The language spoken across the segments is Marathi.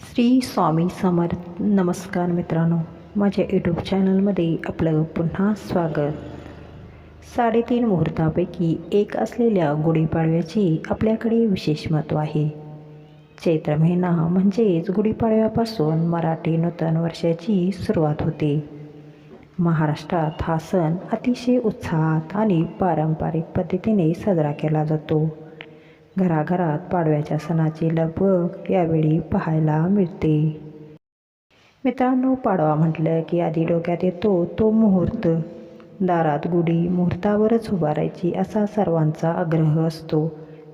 श्री स्वामी समर्थ नमस्कार मित्रांनो. माझ्या यूट्यूब चॅनलमध्ये आपलं पुन्हा स्वागत. साडेतीन मुहूर्तापैकी एक असलेल्या गुढीपाडव्याचे आपल्याकडे विशेष महत्त्व आहे. चैत्र महिना म्हणजेच गुढीपाडव्यापासून मराठी नूतन वर्षाची सुरुवात होते. महाराष्ट्रात हा सण अतिशय उत्साहात आणि पारंपरिक पद्धतीने साजरा केला जातो. घराघरात पाडव्याच्या सणाची लगबग यावेळी पाहायला मिळते. मित्रांनो पाडवा म्हटलं की आधी डोक्यात येतो तो मुहूर्त. दारात गुढी मुहूर्तावरच उभारायची असा सर्वांचा आग्रह असतो.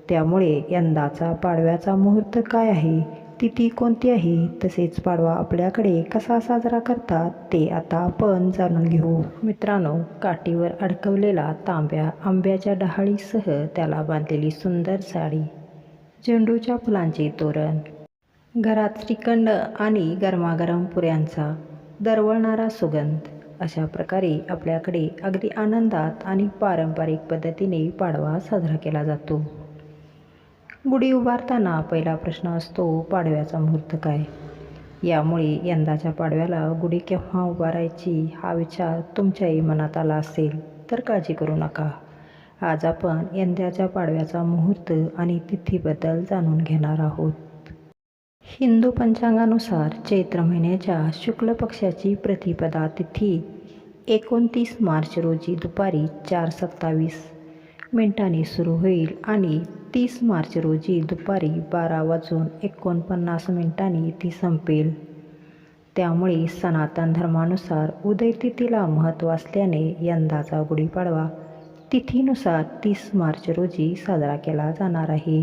त्यामुळे यंदाचा पाडव्याचा मुहूर्त काय आहे? तिथी कोणती आहे तसेच पाडवा आपल्याकडे कसा साजरा करतात ते आता आपण जाणून घेऊ. मित्रांनो काठीवर अडकवलेला तांब्या आंब्याच्या डहाळीसह त्याला बांधलेली सुंदर साडी. झेंडूच्या फुलांचे तोरण. घरात श्रीखंड आणि गरमागरम पुऱ्यांचा दरवळणारा सुगंध. अशा प्रकारे आपल्याकडे अगदी आनंदात आणि पारंपरिक पद्धतीने पाडवा साजरा केला जातो. गुढी उभारताना पहिला प्रश्न असतो पाडव्याचा मुहूर्त काय? यामुळे यंदाच्या पाडव्याला गुढी केव्हा उभारायची हा विचार तुमच्याही मनात आला असेल तर काळजी करू नका. आज आपण यंदाच्या पाडव्याचा मुहूर्त आणि तिथीबद्दल जाणून घेणार आहोत. हिंदू पंचांगानुसार चैत्र महिन्याच्या शुक्ल पक्षाची प्रतिपदा तिथी एकोणतीस मार्च रोजी दुपारी चार सत्तावीस मिनिटांनी सुरू होईल आणि तीस मार्च रोजी दुपारी बारा वाजून एकोणपन्नास मिनिटांनी ती संपेल. त्यामुळे सनातन धर्मानुसार उदय तिथीला महत्त्व असल्याने यंदाचा गुढीपाडवा तिथीनुसार तीस मार्च रोजी साजरा केला जाणार आहे.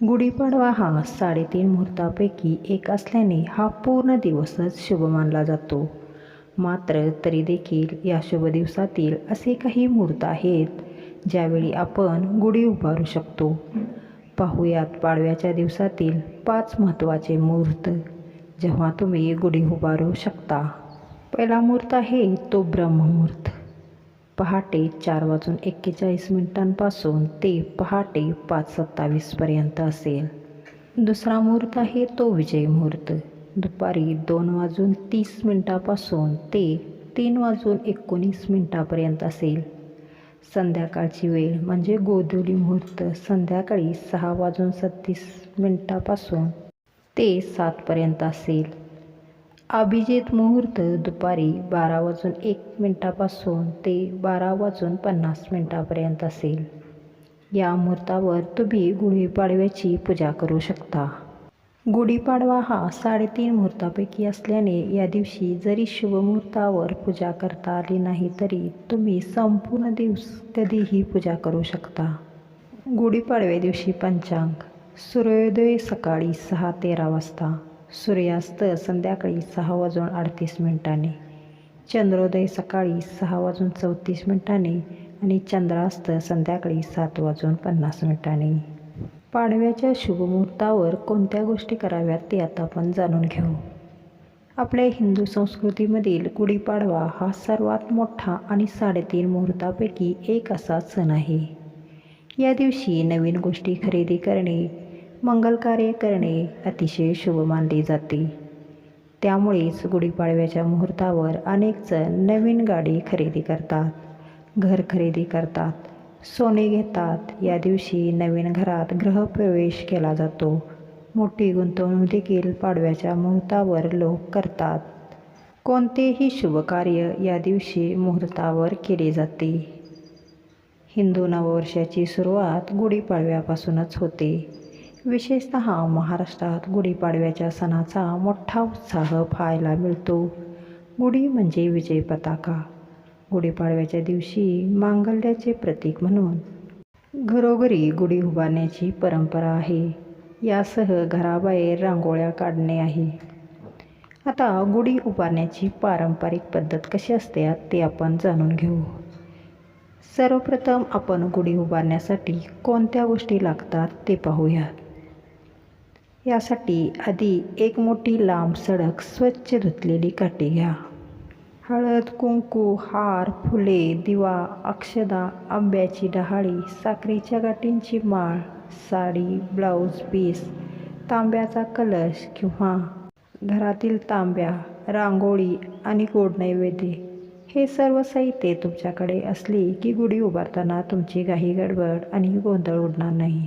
गुढीपाडवा हा साडेतीन मुहूर्तापैकी एक असल्याने हा पूर्ण दिवसच शुभ मानला जातो. मात्र तरी देखील या शुभ दिवसातील असे काही मुहूर्त आहेत ज्यावेळी आपण गुढी उभारू शकतो. पाहूयात पाडव्याच्या दिवसातील पाच महत्त्वाचे मुहूर्त. जेव्हा तुम्ही गुढी उभारू शकता. पहिला मुहूर्त आहे तो ब्रह्ममुहूर्त. पहाटे चार वाजून एक्केचाळीस मिनिटांपासून ते पहाटे पाच सत्तावीसपर्यंत असेल. दुसरा मुहूर्त आहे तो विजय मुहूर्त. दुपारी दोन वाजून तीस मिनिटापासून ते तीन वाजून एकोणीस मिनिटापर्यंत असेल. संध्याकाळची वेळ म्हणजे गोधुली मुहूर्त संध्याकाळी सहा वाजून सत्तीस मिनटापासून ते सातपर्यंत असेल. अभिजित मुहूर्त दुपारी बारा वाजून एक मिनटापासून ते बारा वाजून पन्नास मिनटापर्यंत असेल. या मुहूर्तावर तुम्ही गुढीपाडव्याची पूजा करू शकता. गुढीपाडवा हा साडेतीन मुहूर्तापैकी असल्याने या दिवशी जरी शुभमुहूर्तावर पूजा करता आली नाही तरी तुम्ही संपूर्ण दिवस कधीही पूजा करू शकता. गुढीपाडव्या दिवशी पंचांग. सूर्योदय सकाळी सहा तेरा वाजता. सूर्यास्त संध्याकाळी सहा वाजून अडतीस मिनिटांनी. चंद्रोदय सकाळी सहा वाजून चौतीस मिनिटांनी आणि चंद्रास्त संध्याकाळी सात वाजून पन्नास मिनिटांनी. पाडव्याच्या शुभमुहूर्तावर कोणत्या गोष्टी कराव्यात ते आता आपण जाणून घेऊ. आपल्या हिंदू संस्कृतीमधील गुढीपाडवा हा सर्वात मोठा आणि साडेतीन मुहूर्तापैकी एक असा सण आहे. या दिवशी नवीन गोष्टी खरेदी करणे मंगल कार्य करणे अतिशय शुभ मानले जाते. त्यामुळेच गुढीपाडव्याच्या मुहूर्तावर अनेक जण नवीन गाडी खरेदी करतात घर खरेदी करतात सोने घेतात. या दिवशी नवीन घरात गृहप्रवेश केला जातो. मोठी गुंतवणूक देखील पाडव्याच्या मुहूर्तावर लोक करतात. कोणतेही शुभकार्य या दिवशी मुहूर्तावर केले जाते. हिंदू नववर्षाची सुरुवात गुढीपाडव्यापासूनच होते. विशेषत महाराष्ट्रात गुढीपाडव्याच्या सणाचा मोठा उत्साह पाहायला मिळतो. गुढी म्हणजे विजय पताका. गुढीपाडव्याच्या दिवशी मांगल्याचे प्रतीक म्हणून. घरोघरी गुढी उभारण्याची परंपरा आहे. यासह घराबाहेर रांगोळ्या काढणे आहे. आता गुढी उभारण्याची पारंपरिक पद्धत कशी असते ते आपण जाणून घेऊ. सर्वप्रथम आपण गुढी उभारण्यासाठी कोणत्या गोष्टी लागतात ते पाहूयात यासाठी आधी एक मोठी लांब सडक स्वच्छ धुतलेली काठी घ्या. हळद कुंकू हार फुले दिवा अक्षदा आंब्याची डहाळी साखरेच्या गाठींची माळ साडी ब्लाऊज पीस तांब्याचा कलश किंवा घरातील तांब्या रांगोळी आणि गोड नैवेद्य. हे सर्व साहित्य तुमच्याकडे असली की गुढी उभारताना तुमची काही गडबड आणि गोंधळ उडणार नाही.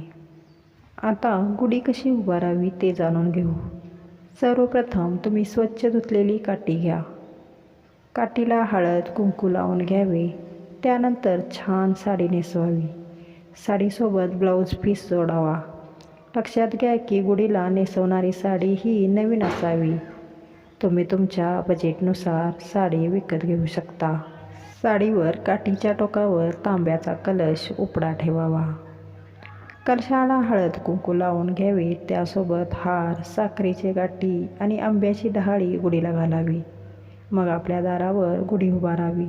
आता गुढी कशी उभारावी ते जाणून घेऊ. सर्वप्रथम तुम्ही स्वच्छ धुतलेली काठी घ्या. काठीला हळद कुंकू लावून घ्यावे. त्यानंतर छान साडी नेसवावी. साडीसोबत ब्लाऊज पीस जोडावा. लक्षात घ्या की गुढीला नेसवणारी साडी ही नवीन असावी. तुम्ही तुमच्या बजेटनुसार साडी विकत घेऊ शकता. साडीवर काठीच्या टोकावर तांब्याचा कलश उपडा ठेवावा. कलशाला हळद कुंकू लावून घ्यावे. त्यासोबत हार साखरेची गाठी आणि आंब्याची डहाळी गुढीला घालावी. मग आपल्या दारावर गुढी उभारावी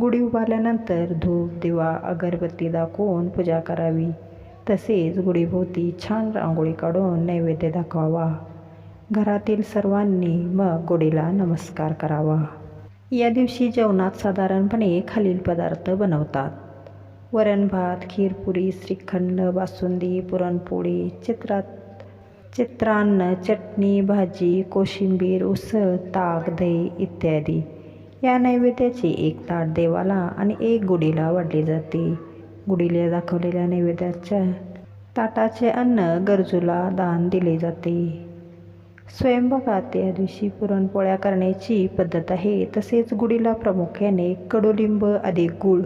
गुढी उभारल्यानंतर धूप दिवा अगरबत्ती दाखवून पूजा करावी. तसेच गुढीभोवती छान रांगोळी काढून नैवेद्य दाखवावा. घरातील सर्वांनी मग गुढीला नमस्कार करावा. या दिवशी जेवणात साधारणपणे खालील पदार्थ बनवतात. वरण भात खीरपुरी श्रीखंड बासुंदी पुरणपोळी चित्रात चित्रान्न चटणी भाजी कोशिंबीर उसळ ताक दही इत्यादी. या नैवेद्याची एक ताट देवाला आणि एक गुढीला वाढली जाते. गुढीला दाखवलेल्या नैवेद्याच्या ताटाचे अन्न गरजूला दान दिले जाते. स्वयंपाकात या दिवशी पुरणपोळ्या करण्याची पद्धत आहे तसेच गुढीला प्रामुख्याने कडुलिंब अधिक गुळ.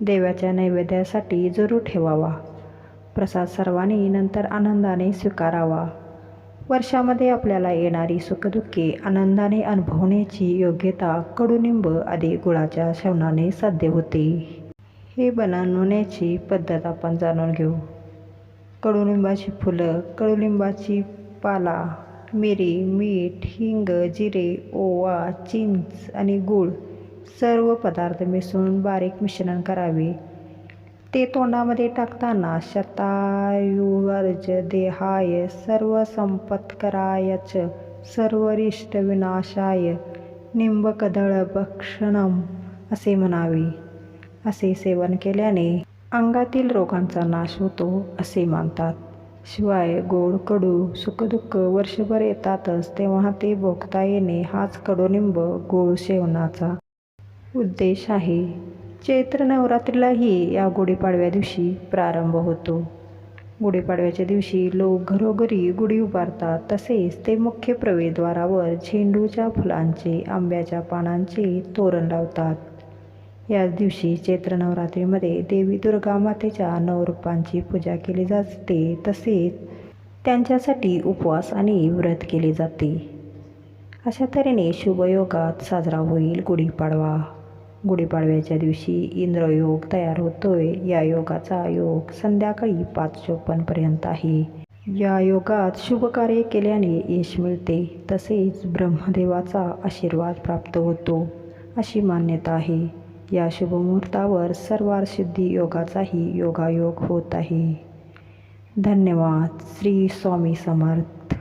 देवाच्या नैवेद्यासाठी जरूर ठेवावा. प्रसाद सर्वांनी नंतर आनंदाने स्वीकारावा. वर्षामध्ये आपल्याला येणारी सुखदुःखे आनंदाने अनुभवण्याची योग्यता कडुनिंब आदी गुळाच्या सेवनाने साध्य होते. हे बनवण्याची पद्धत आपण जाणून घेऊ. कडुलिंबाची फुलं कडुलिंबाची पाला मिरी मीठ हिंग जिरे ओवा चिंच आणि गूळ सर्व पदार्थ मिसळून बारीक मिश्रण करावे. ते तोंडामध्ये टाकताना शतायुवर्ज देहाय सर्व संपत्करायच सर्वरिष्ट विनाशाय निंबकदळ भक्षणम असे म्हणावे. असे सेवन केल्याने अंगातील रोगांचा नाश होतो असे मानतात. शिवाय गोड कडू सुखदुःख वर्षभर येतातच तेव्हा ते भोगता येणे हाच कडुनिंब गोड सेवनाचा उद्देश आहे. चैत्र नवरात्रीलाही या गुढीपाडव्या दिवशी प्रारंभ होतो. गुढीपाडव्याच्या दिवशी लोक घरोघरी गुढी उभारतात. तसेच ते मुख्य प्रवेशद्वारावर झेंडूच्या फुलांचे आंब्याच्या पानांचे तोरण लावतात. याच दिवशी चैत्र नवरात्रीमध्ये देवी दुर्गा मातेच्या नवरूपांची पूजा केली जाते. तसेच त्यांच्यासाठी उपवास आणि व्रत केले जाते. अशा तऱ्हेने शुभयोगात साजरा होईल गुढीपाडवा. गुढीपाडव्याच्या दिवशी इंद्रयोग तयार होतोय. या योगाचा योग संध्याकाळी पाच चोपन्नपर्यंत आहे. या योगात शुभकार्य केल्याने यश मिळते. तसेच ब्रह्मदेवाचा आशीर्वाद प्राप्त होतो. अशी मान्यता आहे. या शुभमुहूर्तावर सर्वारसिद्धी योगाचाही योगायोग होत आहे. धन्यवाद. श्री स्वामी समर्थ.